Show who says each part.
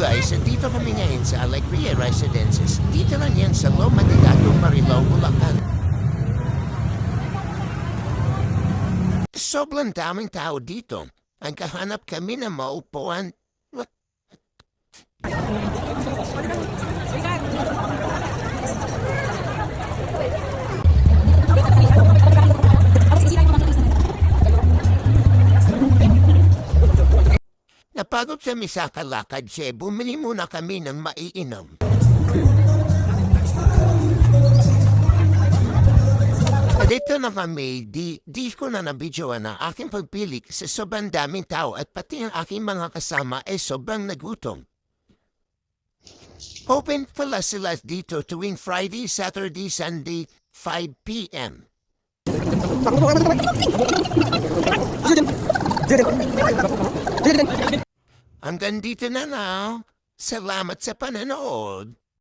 Speaker 1: guys, dito kami ngayon sa Alegria Residences. Dito lang yan sa Loma de Gato, Marilao, Bulacan. Sobrang daming tao dito. Ang kahanap kami ng maupuan. Napagod kami sa kalakad siya. Bumili muna kami ng maiinom. Dito na kami, di, di ko na nabidyoan na aking pagpili sa sobrang daming tao at pati ang aking mga kasama ay sobrang nagutom. Open pala sila dito tuwing Friday, Saturday, Sunday, 5 p.m. Hanggang dito na na. Salamat sa pananood.